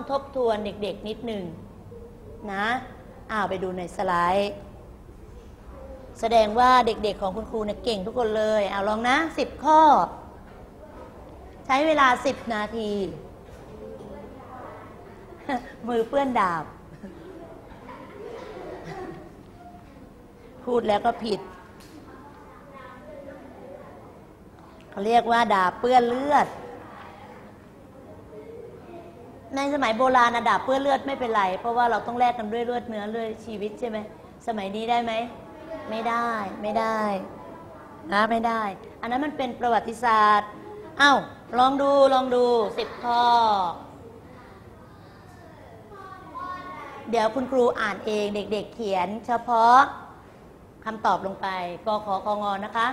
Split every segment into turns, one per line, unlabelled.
าที่จะต้องทบทวนเด็กๆนิดหนึ่งนะอ้าวไปดูในสไลด์ แสดงว่าเด็กๆของคุณครูเนี่ยเก่งทุกคนเลยเอาลองนะสิบข้อ ใช้เวลาสิบนาที มือเปื้อนดาบ พูดแล้วก็ผิดเขาเรียกว่าดาบเปื้อนเลือด ในสมัยโบราณนะดาบเปื้อนเลือดไม่เป็นไร เพราะว่าเราต้องแลกกันด้วยเลือดเนื้อเลือดชีวิตใช่ไหมสมัยนี้ได้ไหม ไม่ได้ไม่ได้นะไม่ได้ อันนั้นมันเป็นประวัติศาสตร์เอ้าลองดูลองดูสิบข้อ เดี๋ยวคุณครูอ่านเองเด็กๆเขียน เฉพาะคำตอบลงไปกขอคงอนะคะ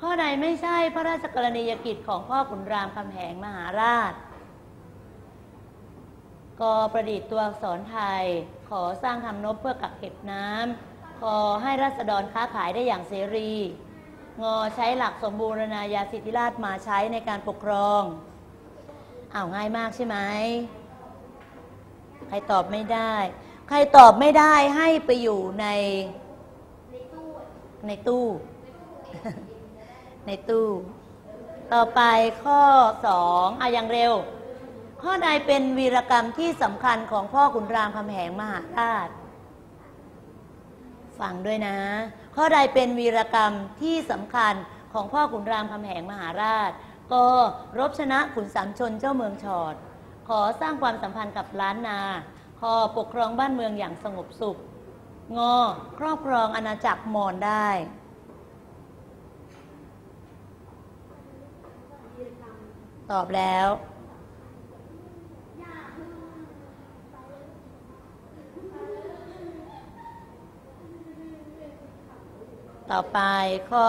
ข้อใดไม่ใช่พระราชกรณียกิจของพ่อขุนรามคำแหงมหาราช กประดิษฐ์ตัวอักษรไทย ขอสร้างทำนบเพื่อกักเก็บน้ำขอให้รัษฎรค้าขายได้อย่างเสรี งอใช้หลักสมบูรณาญาสิทธิราชมาใช้ในการปกครองอ้าวง่ายมากใช่ไหมใครตอบไม่ได้ ใครตอบไม่ได้ให้ไปอยู่ในในตู้ ในตู้ ต่อไปข้อสองเอาอย่างเร็ว ข้อใดเป็นวีรกรรมที่สำคัญของพ่อขุนรามคำแหงมหาราชฟังด้วยนะ ข้อใดเป็นวีรกรรมที่สำคัญของพ่อขุนรามคำแหงมหาราชก็รบชนะขุนสามชนเจ้าเมืองชอด ขอสร้างความสัมพันธ์กับล้านนาขอปกครองบ้านเมืองอย่างสงบสุข งอครอบครองอาณาจักรมอญได้ตอบแล้ว ต่อไปข้อ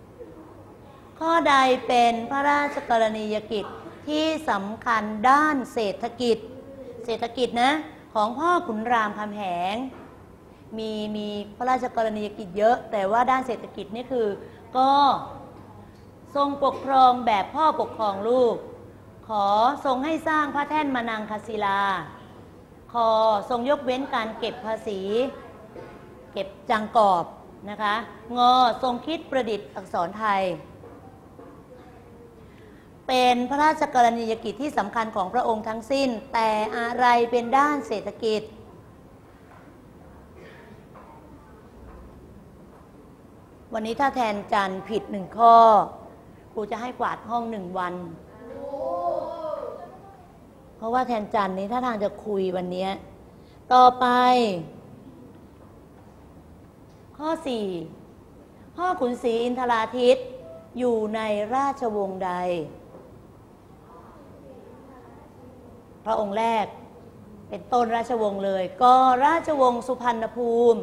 3 ข้อใดเป็นพระราชกรณียกิจที่สำคัญด้านเศรษฐกิจ เศรษฐกิจนะ ของพ่อขุนรามคำแหง มีมีพระราชกรณียกิจเยอะ แต่ว่าด้านเศรษฐกิจนี่คือ ก็ทรงปกครองแบบพ่อปกครองลูก ขอทรงให้สร้างพระแท่นมานังคศิลา ขอทรงยกเว้นการเก็บภาษี เก็บจังกอบนะคะงอทรงคิดประดิษฐ์อักษรไทย เป็นพระราชกรณียกิจที่สำคัญของพระองค์ทั้งสิ้น แต่อะไรเป็นด้านเศรษฐกิจวันนี้ถ้าแทนจันผิดหนึ่งข้อ ครูจะให้กวาดห้องหนึ่งวัน เพราะว่าแทนจันนี้ถ้าทางจะคุยวันนี้ ต่อไป ข้อ 4 พ่อขุนศรีอินทราทิตอยู่ในราชวงศ์ใด พระองค์แรกเป็นต้นราชวงศ์เลย ก็ราชวงศ์สุพรรณภูมิ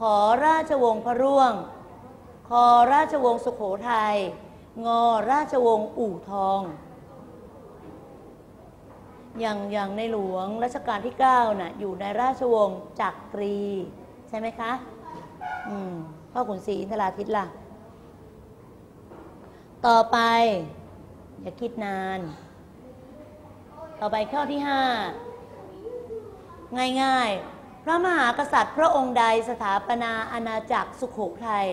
ขอราชวงศ์พระร่วง คอราชวงศ์สุขโขทยัย งอราชวงศ์อู่ทอง อย่างอย่างในหลวงรัชกาลที่ 9น่ะอยู่ในราชวงศ์จักรี ใช่ไหมคะ พ่อขุนศรีอินทราทิตล่ะ ต่อไป อย่าคิดนาน ต่อไปข้อที่ห้าง่ายๆ พระมหากษัตริย์พระองค์ใดสถาปนาอาณาจักรสุขโขทัย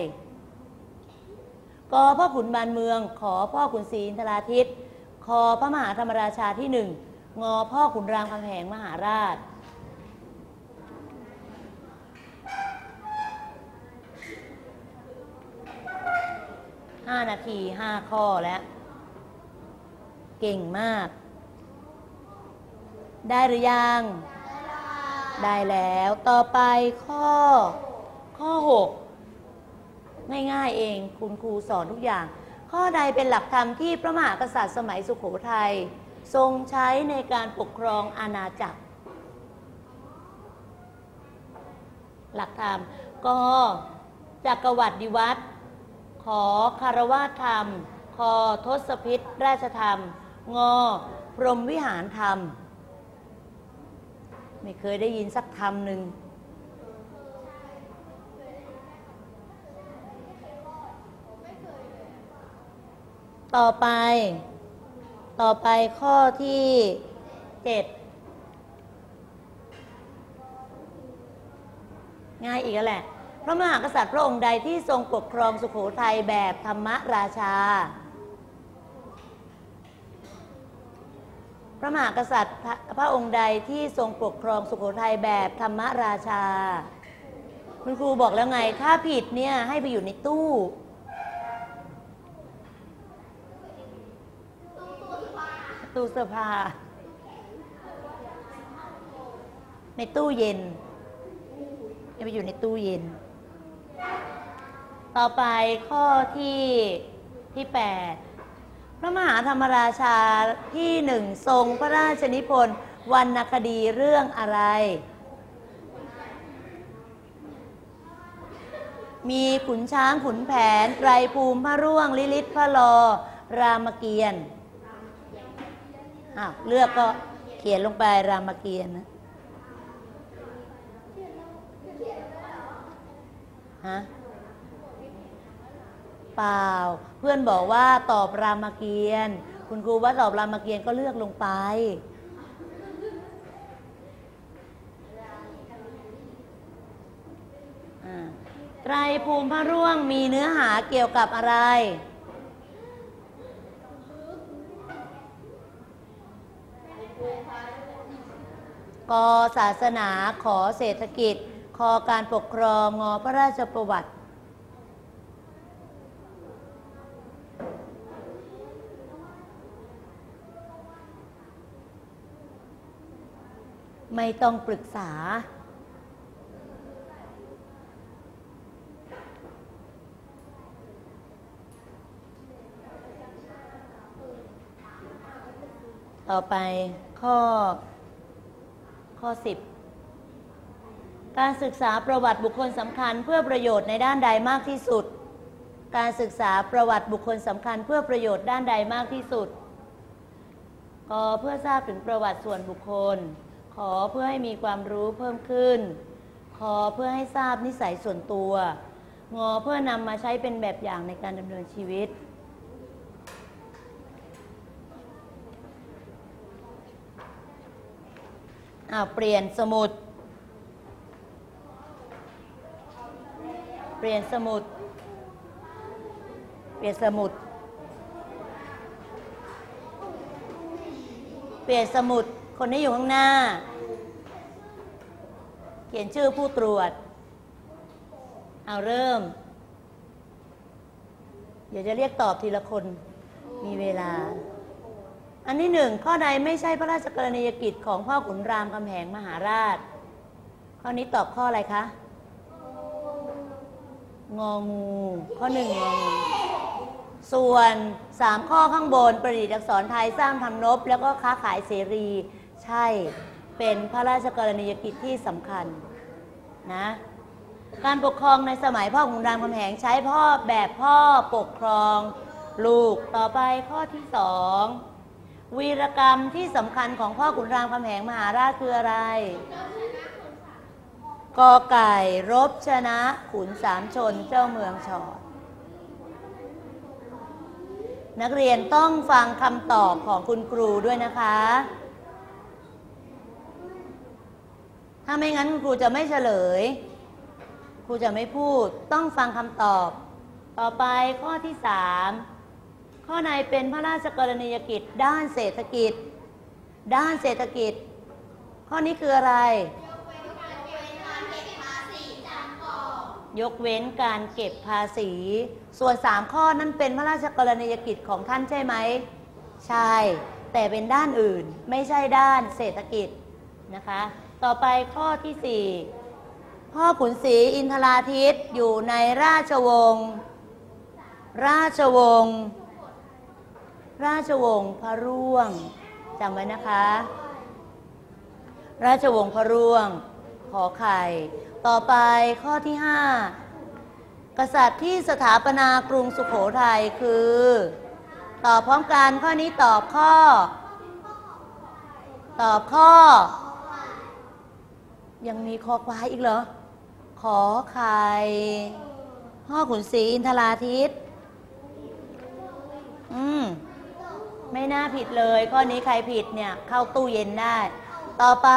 กอพ่อขุนบานเมือง ขอพ่อขุนศรีอินทราทิตคอพระมหาธรรมราชาที่หนึ่งงอพ่อขุนรามคำแหงมหาราชานาทีห้าข้อแล้ว เก่งมาก ได้หรือยัง ได้แล้วต่อไปข้อ ข้อ 6 ง่ายๆเองคุณครูสอนทุกอย่าง ข้อใดเป็นหลักธรรมที่พระมหากษัตริย์สมัยสุขโขทัยทรงใช้ในการปกครองอาณาจักร หลักธรรมก็จักรวรรดิวัตร ขอคารวะธรรม คอทศพิษราชธรรม งอ พรหมวิหารธรรม ไม่เคยได้ยินสักธรรมหนึ่งต่อไป ต่อไปข้อที่เจ็ดง่ายอีกแล้วแหละ พระมหากษัตริย์พระองค์ใดที่ทรงปกครองสุโขทัยแบบธรรมราชา พระมหากษัตริย์พระองค์ใดที่ทรงปกครองสุโขทัยแบบธรรมราชา คุณครูบอกแล้วไง ถ้าผิดเนี่ยให้ไปอยู่ในตู้ตู้เสื้อผ้าในตู้เย็นให้ไปอยู่ในตู้เย็น ต่อไปข้อที่ที่แปดพระมหาธรรมราชาที่หนึ่งทรงพระราชนิพนธ์วรรณคดีเรื่องอะไร มีขุนช้างขุนแผนไตรภูมิพระร่วง ลิลิตพระลอ รามเกียรติ์อ้าวเลือกก็เขียนลงไปรามเกียรติ์นะ ฮะเปล่า เพื่อนบอกว่าตอบรามเกียรติ์คุณครูว่าตอบรามเกียรติ์ก็เลือกลงไป ไตรภูมิพระร่วงมีเนื้อหาเกี่ยวกับอะไรกศาสนาขอเศรษฐกิจ คอการปกครองงอพระราชประวัติ ไม่ต้องปรึกษา ต่อไปข้อข้อ10 การศึกษาประวัติบุคคลสำคัญเพื่อประโยชน์ในด้านใดมากที่สุด การศึกษาประวัติบุคคลสำคัญเพื่อประโยชน์ด้านใดมากที่สุดกเพื่อทราบถึงประวัติส่วนบุคคล ขอเพื่อให้มีความรู้เพิ่มขึ้น ขอเพื่อให้ทราบนิสัยส่วนตัว งอเพื่อนำมาใช้เป็นแบบอย่างในการดำเนินชีวิตอ้าเปลี่ยนสมุด เปลี่ยนสมุด เปลี่ยนสมุด เปลี่ยนสมุด คนที่อยู่ข้างหน้า เขียนชื่อผู้ตรวจ เอาเริ่ม เดี๋ยวจะเรียกตอบทีละคน มีเวลา อันที่หนึ่งข้อใดไม่ใช่พระราชกรณียกิจของพ่อขุนรามคำแหงมหาราช ข้อนี้ตอบข้ออะไรคะ งองู ข้อหนึ่งงองูส่วนสามข้อข้างบนประดิษฐ์อักษรไทยสร้างทำนบ แล้วก็ค้าขายเสรี ใช่เป็นพระราชกรณียกิจที่สำคัญนะการปกครองในสมัยพ่อขุนรามคำแหงใช้พ่อแบบพ่อปกครอง ลูกต่อไปข้อที่สองวีรกรรมที่สำคัญของพ่อขุนรามคำแหงมหาราชคืออะไร กอไก่รบชนะขุนสามชนเจ้าเมืองชอด นักเรียนต้องฟังคำตอบของคุณครูด้วยนะคะ ถ้าไม่งั้นครูจะไม่เฉลย ครูจะไม่พูดต้องฟังคำตอบ ต่อไปข้อที่สามข้อในเป็นพระราชกรณียกิจด้านเศรษฐกิจ ด้านเศรษฐกิจ ข้อนี้คืออะไร ยกเว้นการเก็บภาษี ส่วนสามข้อนั้นเป็นพระราชกรณียกิจของท่านใช่ไหม ใช่ แต่เป็นด้านอื่นไม่ใช่ด้านเศรษฐกิจนะคะ ต่อไปข้อที่สี่พ่อขุนศรีอินทราทิตอยู่ในราชวงศ์ราชวงศ์ราชวงศ์พระร่วงจำไว้นะคะ ราชวงศ์พระร่วงขอไข่ ต่อไปข้อที่ห้ากษัตริย์ที่สถาปนากรุงสุขโขทัยคือ ตอบพร้อมกันข้อนี้ตอบข้อ ตอบข้อ ยังมีคอควายอีกเหรอ ขอไข่พ่อขุนศรีอินทราทิตอืม ไม่ไม่น่าผิดเลย ข้อนี้ใครผิดเนี่ย เข้าตู้เย็นได้ ต่อไป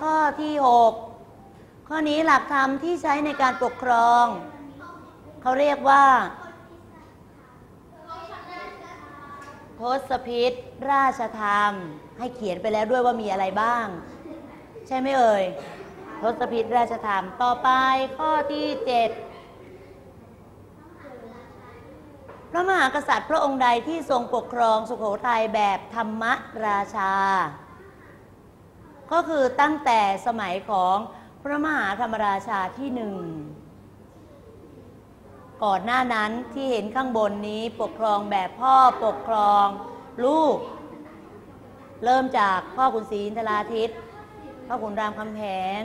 ข้อที่6 ข้อนี้หลักธรรมที่ใช้ในการปกครอง เขาเรียกว่าทศพิษราชธรรม ให้เขียนไปแล้วด้วยว่ามีอะไรบ้าง ใช่ไหมเอ่ยทศพิษราชธรรมต่อไปข้อที่7พระมหากษัตริย์พระองค์ใดที่ทรงปกครองสุโขทัยแบบธรรมราชา ก็คือตั้งแต่สมัยของ พระมหาธรรมราชาที่หนึ่งก่อนหน้านั้นที่เห็นข้างบนนี้ปกครองแบบพ่อปกครองลูก เริ่มจากพ่อขุนศรีอินทราทิตพ่อขุนรามคำแหง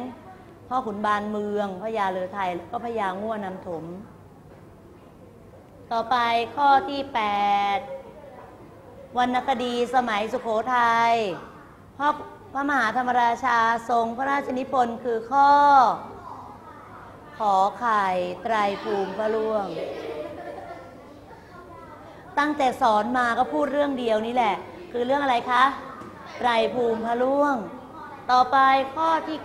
พ่อขุนบานเมืองพระยาเลอไทยแล้วก็พระยาง่วนำถม ต่อไปข้อที่ 8วรรณคดีสมัยสุโขทัยพ่อ พระมหาธรรมราชาทรงพระราชนิพนธ์คือข้อ ขอไข่ไตรภูมิพระล่วง ตั้งแต่สอนมาก็พูดเรื่องเดียวนี่แหละ คือเรื่องอะไรคะไตรภูมิพระล่วง ต่อไปข้อที่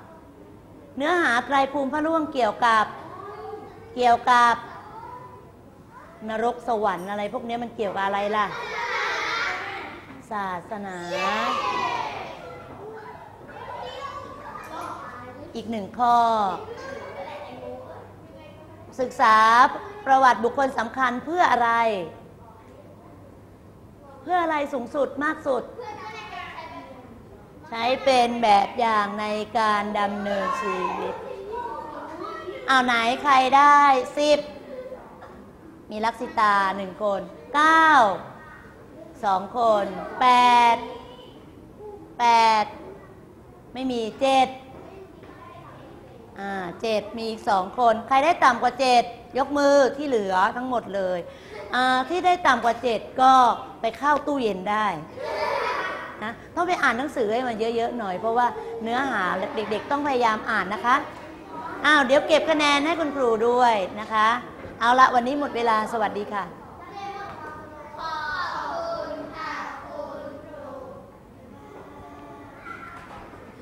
9 เนื้อหาไตรภูมิพระล่วงเกี่ยวกับเกี่ยวกับนรกสวรรค์อะไรพวกนี้มันเกี่ยวกับอะไรล่ะ ศาสนา อีกหนึ่งข้อ ศึกษาประวัติบุคคลสำคัญเพื่ออะไร เพื่ออะไรสูงสุดมากสุด ใช้เป็นแบบอย่างในการดำเนินชีวิต เอาไหนใครได้สิบมีลักษิตาหนึ่งคนเก้าสองคนแปดแปดไม่มีเจ็ด อ่าเจ็ดมีอีกสองคน ใครได้ต่ำกว่าเจ็ดยกมือที่เหลือทั้งหมดเลยอ่าที่ได้ต่ำกว่าเจ็ดก็ไปเข้าตู้เย็นได้นะต้องไปอ่านหนังสือให้มันเยอะๆหน่อย เพราะว่าเนื้อหาเด็ก ๆ ต้องพยายามอ่านนะคะอ้าวเดี๋ยวเก็บคะแนนให้คุณครูด้วยนะคะ เอาละวันนี้หมดเวลาสวัสดีค่ะ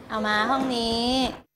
เอามาห้องนี้